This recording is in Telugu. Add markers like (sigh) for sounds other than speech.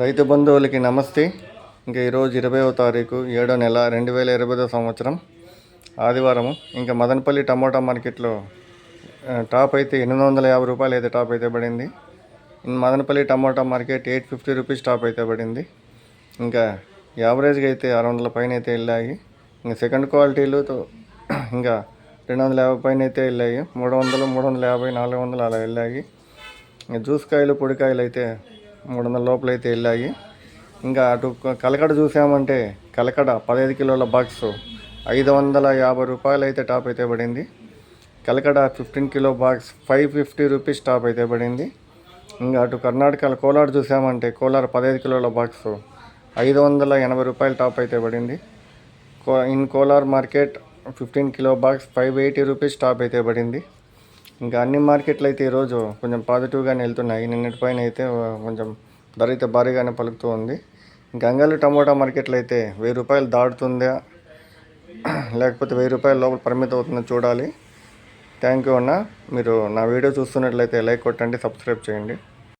రైతు బంధువులకి నమస్తే. ఇంకా ఈరోజు ఇరవైవ తారీఖు ఏడో నెల రెండు వేల ఇరవై సంవత్సరం. ఆదివారము. ఇంకా మదనపల్లి టమోటా మార్కెట్లో టాప్ అయితే ఎనిమిది వందల యాభై రూపాయలు అయితే టాప్ అయితే పడింది. Madanapalle tomato market eight fifty rupees top అయితే పడింది. ఇంకా యావరేజ్గా అయితే ఆరు వందల పైన అయితే వెళ్ళాయి. ఇంకా సెకండ్ క్వాలిటీలుతో (clears throat) ఇంకా రెండు వందల యాభై పైన అయితే వెళ్ళాయి. మూడు వందలు మూడు వందల యాభై నాలుగు వందలు అలా వెళ్ళాయి. ఇంకా జ్యూస్ కాయలు పొడికాయలు అయితే మూడు వందల లోపల అయితే వెళ్ళాయి. ఇంకా అటు కలకడ చూసామంటే కలకడ పదహైదు కిలోల బాక్స్ ఐదు వందల యాభై రూపాయలు అయితే టాప్ అయితే పడింది. Kalakada fifteen kilo box five fifty rupees top అయితే పడింది. ఇంకా అటు కర్ణాటకలో కోలార్ చూసామంటే కోలార్ పదహైదు కిలోల బాక్స్ ఐదు వందల ఎనభై రూపాయలు టాప్ అయితే పడింది. కో in Kolar market fifteen kilo box five eighty rupees top అయితే పడింది. ఇంకా అన్ని మార్కెట్లు అయితే ఈరోజు కొంచెం పాజిటివ్గానే వెళ్తున్నాయి. నిన్నటి పైన అయితే కొంచెం ధర అయితే భారీగానే పలుకుతూ ఉంది. ఇంకా అంగళ్ళు టమోటా మార్కెట్లో అయితే వెయ్యి రూపాయలు దాటుతుందా? లేకపోతే వెయ్యి రూపాయల లోపల పరిమితం అవుతుందో చూడాలి. థ్యాంక్ యూ అన్న. మీరు నా వీడియో చూస్తున్నట్లయితే లైక్ కొట్టండి సబ్స్క్రైబ్ చేయండి.